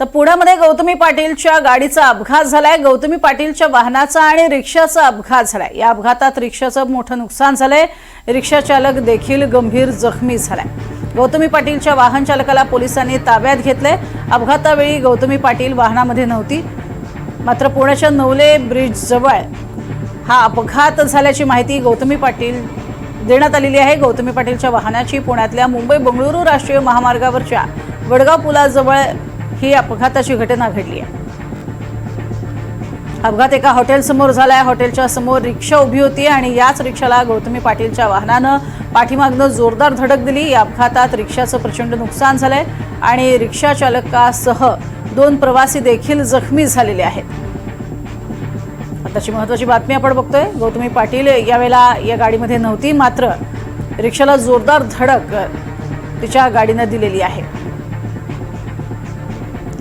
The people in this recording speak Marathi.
तर पुण्यामध्ये गौतमी पाटीलच्या गाडीचा अपघात झालाय. गौतमी पाटीलच्या वाहनाचा आणि रिक्षाचा अपघात झालाय. या अपघातात रिक्षाचं मोठं नुकसान झालंय. रिक्षा चालक देखील गंभीर जखमी झालाय. गौतमी पाटीलच्या वाहन चालकाला पोलिसांनी ताब्यात घेतलंय. अपघातावेळी गौतमी पाटील वाहनामध्ये नव्हती. मात्र पुण्याच्या नवले ब्रिज जवळ हा अपघात झाल्याची माहिती गौतमी पाटील देण्यात आलेली आहे. गौतमी पाटीलच्या वाहनाची पुण्यातल्या मुंबई बंगळुरू राष्ट्रीय महामार्गावरच्या वडगाव पुलाजवळ ही अपघाताची घटना घडली आहे. अपघात एका हॉटेलसमोर झालाय. हॉटेलच्या समोर रिक्षा उभी होती आणि याच रिक्षाला गौतमी पाटीलच्या वाहनानं पाठीमागनं जोरदार धडक दिली. या अपघातात रिक्षाचं प्रचंड नुकसान झालंय आणि रिक्षा चालकासह दोन प्रवासी देखील जखमी झालेले आहेत. आताची महत्वाची बातमी आपण बघतोय. गौतमी पाटील यावेळेला या गाडीमध्ये नव्हती मात्र रिक्षाला जोरदार धडक तिच्या गाडीनं दिलेली आहे.